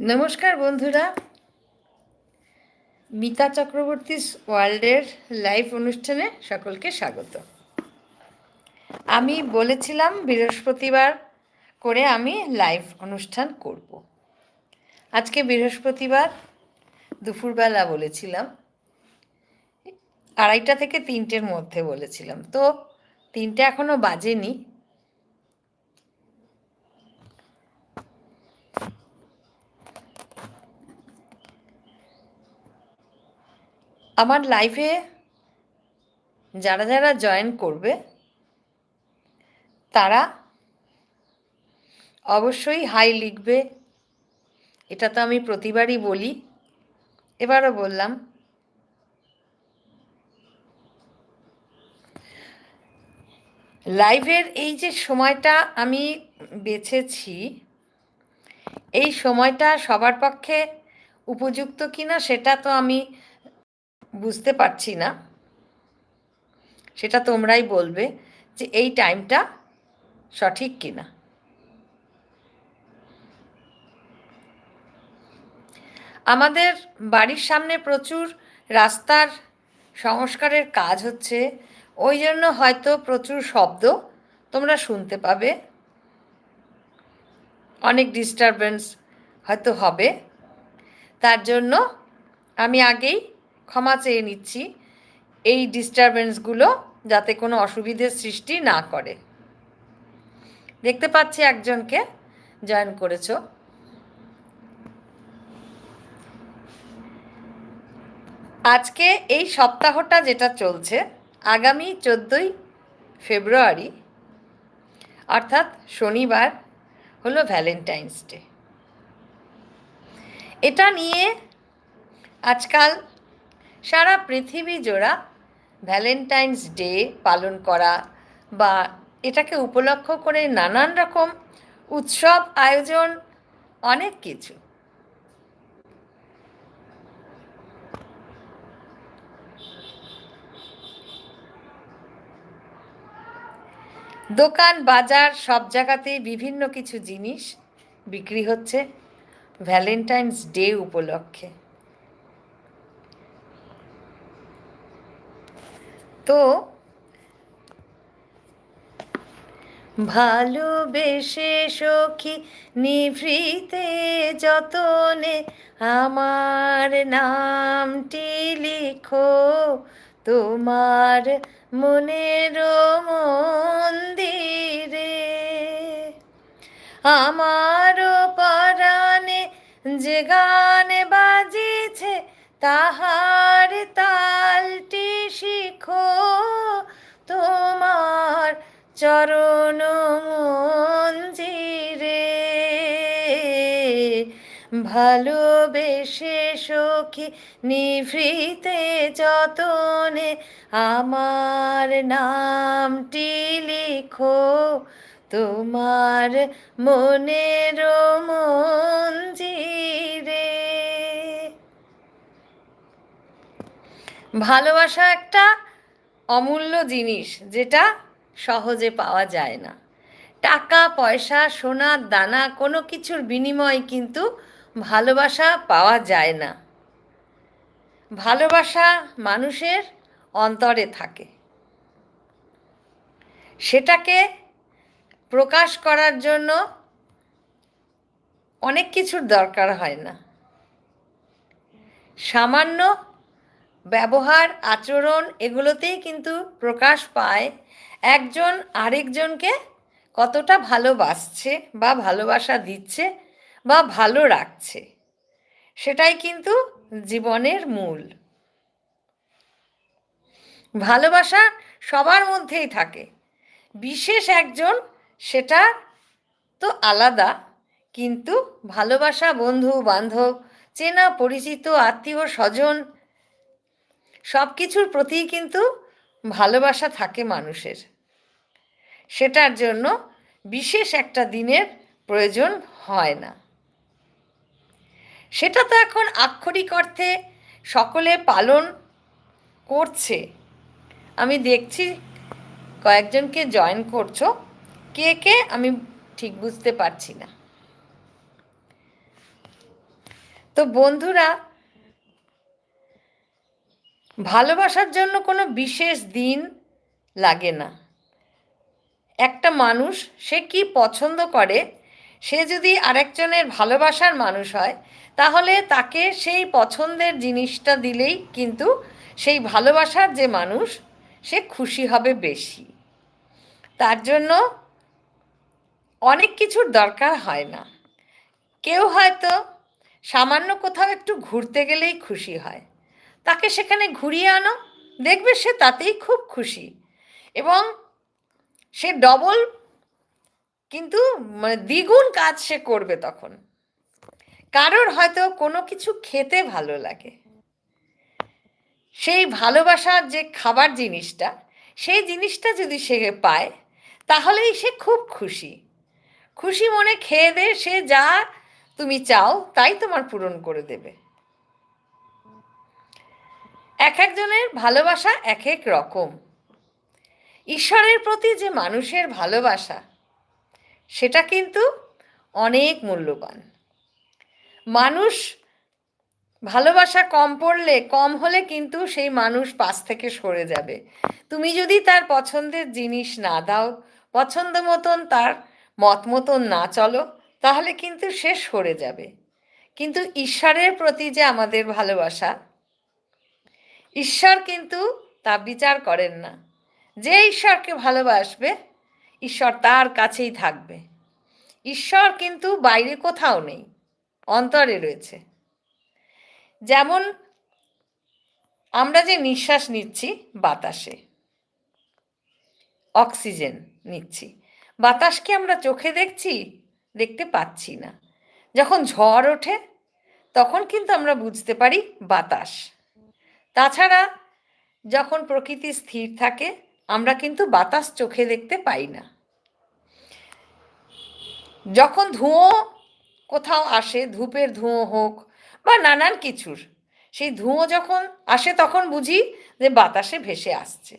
নমস্কার বন্ধুরা। মিতা চক্রবর্তী ওয়ার্ল্ডের লাইভ অনুষ্ঠানে সকলকে স্বাগত। আমি বলেছিলাম বৃহস্পতিবার করে আমি লাইভ অনুষ্ঠান করব। আজকে বৃহস্পতিবার, দুপুরবেলা বলেছিলাম। আড়াইটা থেকে তিনটের মধ্যে বলেছিলাম। তো তিনটে এখনও বাজেনি। আমার লাইফে যারা যারা জয়েন করবে, তারা অবশ্যই হাই লিখবে। এটা তো আমি প্রতিবারই বলি। এবারও বললাম লাইভের এই যে সময়টা আমি বেছেছি, এই সময়টা সবার পক্ষে উপযুক্ত কিনা সেটা তো আমি বুঝতে পারছি না। সেটা তোমরাই বলবে যে এই টাইমটা সঠিক কিনা। আমাদের বাড়ির সামনে প্রচুর রাস্তার সংস্কারের কাজ হচ্ছে। ওই জন্য হয়তো প্রচুর শব্দ তোমরা শুনতে পাবে। অনেক ডিস্টারবেন্স হয়তো হবে। তার জন্য আমি আগেই ক্ষমা চেয়ে নিচ্ছি এই ডিস্টারবেন্সগুলো যাতে কোনো অসুবিধের সৃষ্টি না করে। দেখতে পাচ্ছি একজনকে জয়েন করেছ। আজকে এই সপ্তাহটা যেটা চলছে, আগামী চোদ্দোই ফেব্রুয়ারি, অর্থাৎ শনিবার হলো ভ্যালেন্টাইন্স ডে এটা নিয়ে আজকাল সারা পৃথিবী জোড়া ভ্যালেন্টাইন্স ডে পালন করা বা এটাকে উপলক্ষ করে নানান রকম উৎসব, আয়োজন, অনেক কিছু। দোকান, বাজার, সব জায়গাতেই বিভিন্ন কিছু জিনিস বিক্রি হচ্ছে ভ্যালেন্টাইন্স ডে উপলক্ষে। তো ভালোবেসে সখী নিভৃতে যতনে আমার নামটি লিখো। তোমার মনের মন্দিরে আমার পরাণে যে গান বাজিছে তাহার তালটি শিখো তোমার চরণ মঞ্জিরে। ভালোবেসে সখী নিভৃতে যতনে আমার নামটি লিখো, তোমার মনের মঞ্জিরে ভালোবাসা একটা অমূল্য জিনিস যেটা সহজে পাওয়া যায় না। টাকা, পয়সা সোনার দানা কোনো কিছুর বিনিময়ে কিন্তু ভালোবাসা পাওয়া যায় না। ভালোবাসা মানুষের অন্তরে থাকে। সেটাকে প্রকাশ করার জন্য অনেক কিছুর দরকার হয় না। সামান্য ব্যবহার, আচরণ এগুলোতেই কিন্তু প্রকাশ পায়। একজন আরেকজনকে কতটা ভালোবাসছে বা ভালোবাসা দিচ্ছে বা ভালো রাখছে, সেটাই কিন্তু জীবনের মূল। ভালোবাসা সবার মধ্যেই থাকে। বিশেষ একজন সেটা তো আলাদা, কিন্তু ভালোবাসা বন্ধু, বান্ধব, চেনা, পরিচিত, আত্মীয়, স্বজন সব কিছুর প্রতিই কিন্তু ভালোবাসা থাকে মানুষের। সেটার জন্য বিশেষ একটা দিনের প্রয়োজন হয় না। সেটা তো এখন আক্ষরিক অর্থে সকলে পালন করছে। আমি দেখছি কয়েকজনকে জয়েন করছ। কে কে আমি ঠিক বুঝতে পারছি না। তো বন্ধুরা ভালোবাসার জন্য কোনো বিশেষ দিন লাগে না। একটা মানুষ সে কি পছন্দ করে? সে যদি আরেকজনের ভালোবাসার মানুষ হয়, তাহলে তাকে সেই পছন্দের জিনিসটা দিলেই কিন্তু সেই ভালোবাসার যে মানুষ, সে খুশি হবে বেশি। তার জন্য অনেক কিছুর দরকার হয় না। কেউ হয়তো সামান্য কোথাও একটু ঘুরতে গেলেই খুশি হয়। তাকে সেখানে ঘুরিয়ে আনো। দেখবে সে তাতেই খুব খুশি। এবং সে ডবল কিন্তু মানে দ্বিগুণ কাজ সে করবে তখন। কারোর হয়তো কোনো কিছু খেতে ভালো লাগে। সেই ভালোবাসার যে খাবার জিনিসটা, সেই জিনিসটা যদি সে পায়, তাহলেই সে খুব খুশি। খুশি মনে খেয়ে দে, সে যা তুমি চাও, তাই তোমার পূরণ করে দেবে। এক একজনের ভালোবাসা এক এক রকম। ঈশ্বরের প্রতি যে মানুষের ভালোবাসা, সেটা কিন্তু অনেক মূল্যবান। মানুষ ভালোবাসা কম পড়লে, কম হলে কিন্তু সেই মানুষ পাশ থেকে সরে যাবে। তুমি যদি তার পছন্দের জিনিস না দাও, পছন্দ মতন তার মত মতন না চলো, তাহলে কিন্তু সে সরে যাবে। কিন্তু ঈশ্বরের প্রতি যে আমাদের ভালোবাসা ঈশ্বর কিন্তু তা বিচার করেন না। যে ঈশ্বরকে ভালোবাসবে, ঈশ্বর তার কাছেই থাকবে। ঈশ্বর কিন্তু বাইরে কোথাও নেই, অন্তরে রয়েছে। যেমন আমরা যে নিঃশ্বাস নিচ্ছি বাতাসে, অক্সিজেন নিচ্ছি, বাতাসকে আমরা চোখে দেখছি, দেখতে পাচ্ছি না। যখন ঝড় ওঠে, তখন কিন্তু আমরা বুঝতে পারি বাতাস। তাছাড়া যখন প্রকৃতি স্থির থাকে, আমরা কিন্তু বাতাস চোখে দেখতে পাই না। যখন ধুঁয়ো কোথাও আসে, ধূপের ধুঁয়ো হোক বা নানান কিছুর, সেই ধুঁয়ো যখন আসে তখন বুঝি যে বাতাসে ভেসে আসছে।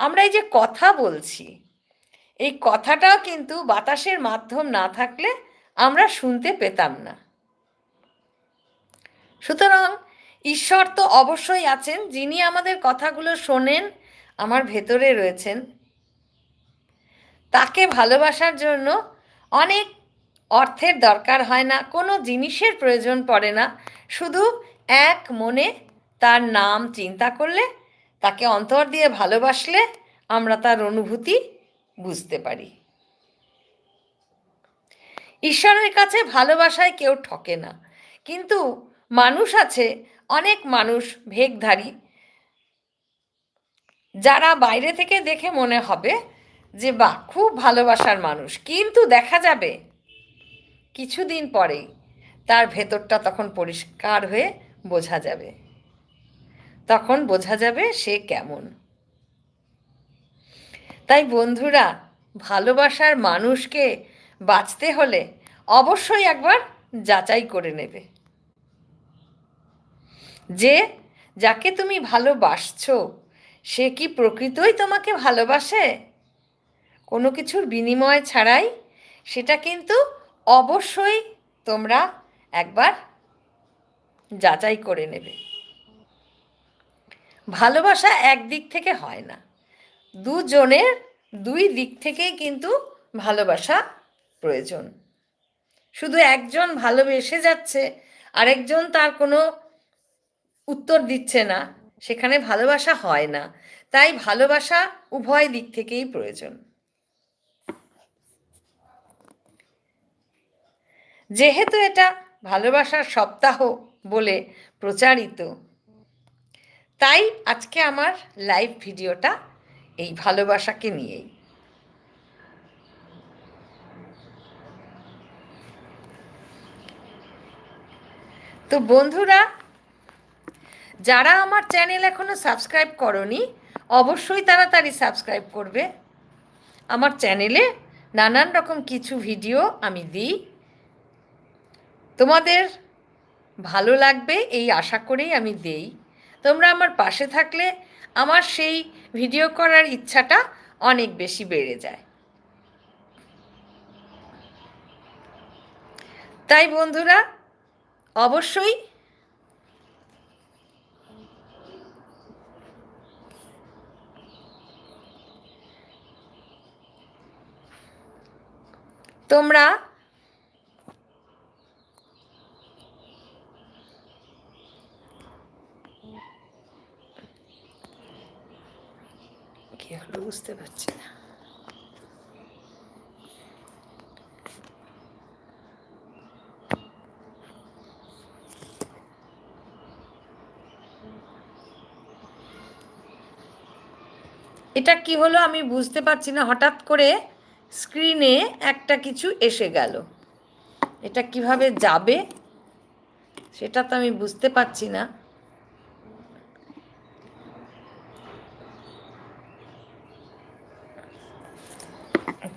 আমরা এই যে কথা বলছি, এই কথাটাও কিন্তু বাতাসের মাধ্যম না থাকলে আমরা শুনতে পেতাম না। সুতরাং ঈশ্বর তো অবশ্যই আছেন, যিনি আমাদের কথাগুলো শোনেন, আমার ভেতরে রয়েছেন। তাকে ভালোবাসার জন্য অনেক অর্থের দরকার হয় না, কোনো জিনিসের প্রয়োজন পড়ে না, শুধু এক মনে তার নাম চিন্তা করলে, তাকে অন্তর দিয়ে ভালোবাসলে আমরা তার অনুভূতি বুঝতে পারি। ঈশ্বরের কাছে ভালোবাসায় কেউ ঠকে না, কিন্তু মানুষ আছে অনেক মানুষ ভেগধারী। যারা বাইরে থেকে দেখে মনে হবে যে বা খুব ভালোবাসার মানুষ। কিন্তু দেখা যাবে, কিছুদিন পরেই তার ভেতরটা তখন পরিষ্কার হয়ে বোঝা যাবে। তখন বোঝা যাবে সে কেমন। তাই বন্ধুরা, ভালোবাসার মানুষকে বাঁচতে হলে অবশ্যই একবার যাচাই করে নেবে। যে যাকে তুমি ভালোবাসছ, সে কি প্রকৃতই তোমাকে ভালোবাসে? কোনো কিছুর বিনিময় ছাড়াই সেটা কিন্তু অবশ্যই তোমরা একবার যাচাই করে নেবে। ভালোবাসা একদিক থেকে হয় না, দুজনের দুই দিক থেকেই কিন্তু ভালোবাসা প্রয়োজন। শুধু একজন ভালোবেসে যাচ্ছে, আরেকজন তার কোনো উত্তর দিচ্ছে না, সেখানে ভালোবাসা হয় না। তাই ভালোবাসা উভয় দিক থেকেই প্রয়োজন। যেহেতু এটা ভালোবাসার সপ্তাহ বলে প্রচারিত, তাই আজকে আমার লাইভ ভিডিওটা এই ভালোবাসাকে নিয়েই। তো বন্ধুরা যারা আমার চ্যানেল এখনও সাবস্ক্রাইব করনি, অবশ্যই তাড়াতাড়ি সাবস্ক্রাইব করবে। আমার চ্যানেলে নানান রকম কিছু ভিডিও আমি দিই। তোমাদের ভালো লাগবে, এই আশা করেই আমি দেই। তোমরা আমার পাশে থাকলে আমার সেই ভিডিও করার ইচ্ছাটা অনেক বেশি বেড়ে যায়। তাই বন্ধুরা, অবশ্যই তোমরা বুঝতে পারছি না। এটা কি হলো আমি বুঝতে পারছি না হঠাৎ করে স্ক্রিনে একটা কিছু এসে গেল। এটা কীভাবে যাবে সেটা তো আমি বুঝতে পারছি না।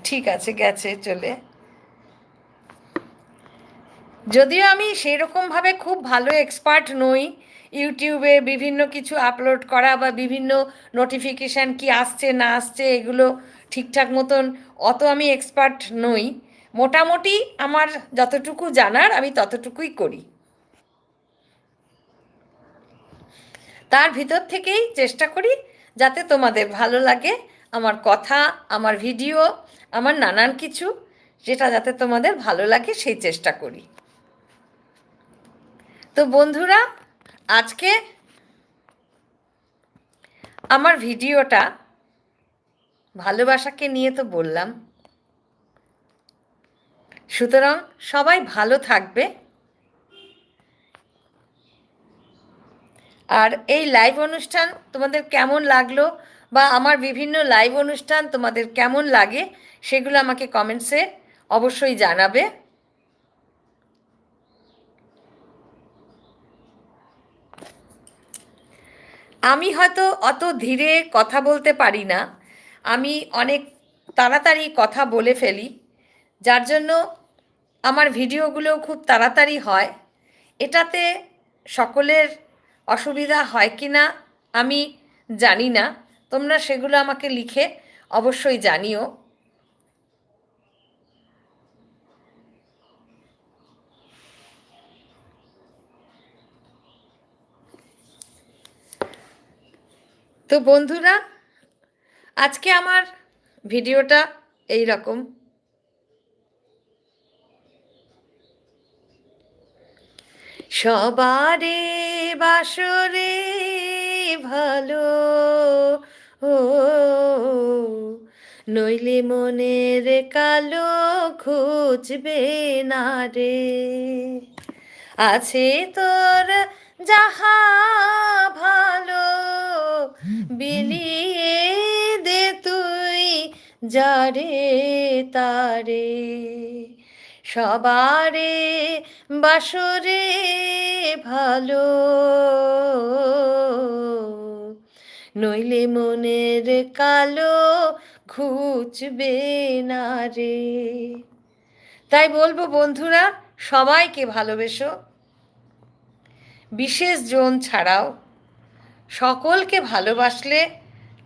ঠিক আছে, গেছে, চলে। যদিও আমি সেই রকমভাবে খুব ভালো এক্সপার্ট নই। ইউটিউবে বিভিন্ন কিছু আপলোড করা বা বিভিন্ন নোটিফিকেশান কি আসছে না আসছে এগুলো ঠিকঠাক মতন অত আমি এক্সপার্ট নই। মোটামুটি আমার যতটুকু জানার আমি ততটুকুই করি। তার ভিতর থেকেই চেষ্টা করি যাতে তোমাদের ভালো লাগে আমার কথা, আমার ভিডিও, আমার নানান কিছু, যেটা যাতে তোমাদের ভালো লাগে সেই চেষ্টা করি। তো বন্ধুরা, আজকে আমার ভিডিওটা ভালোবাসাকে নিয়ে তো বললাম। সুতরাং সবাই ভালো থাকবে। আর এই লাইভ অনুষ্ঠান তোমাদের কেমন লাগল বা আমার বিভিন্ন লাইভ অনুষ্ঠান তোমাদের কেমন লাগে সেগুলো আমাকে কমেন্টসে অবশ্যই জানাবে। আমি হয়তো অত ধীরে কথা বলতে পারি না। আমি অনেক তাড়াতাড়ি কথা বলে ফেলি, যার জন্য আমার ভিডিওগুলোও খুব তাড়াতাড়ি হয়। এটাতে সকলের অসুবিধা হয় কি না আমি জানি না। তোমরা সেগুলো আমাকে লিখে অবশ্যই জানিও। তো বন্ধুরা আজকে আমার ভিডিওটা এই রকম। সবারে বাসরে ভালো ও নইলে মনের কালো খুঁজবে না রে। আছে তোর যাহা ভালো বিলিয়ে যারে তারে সবারে বাসরে ভালো। নইলে মনের কালো ঘুচবে না রে। তাই বলব বন্ধুরা, সবাইকে ভালোবেসো। বিশেষ জন ছাড়াও। সকলকে ভালোবাসলে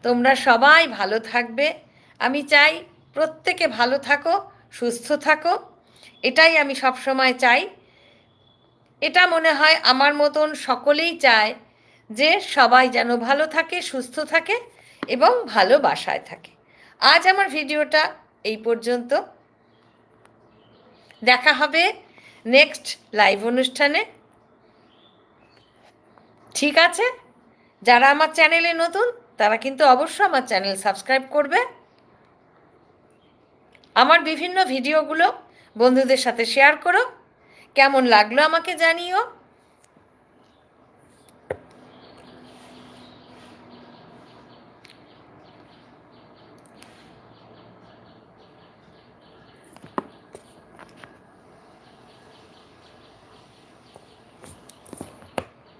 তোমরা সবাই ভালো থাকবে। আমি চাই প্রত্যেকে ভালো থাকো, সুস্থ থাকো। এটাই আমি সবসময় চাই। এটা মনে হয় আমার মতন সকলেই চায় যে সবাই যেন ভালো থাকে, সুস্থ থাকে এবং ভালোবাসায় থাকে। আজ আমার ভিডিওটা এই পর্যন্ত। দেখা হবে নেক্সট লাইভ অনুষ্ঠানে। ঠিক আছে? যারা আমার চ্যানেলে নতুন, তারা কিন্তু অবশ্যই আমার চ্যানেল সাবস্ক্রাইব করবে। আমার বিভিন্ন ভিডিওগুলো বন্ধুদের সাথে শেয়ার করো। কেমন লাগল আমাকে জানিও।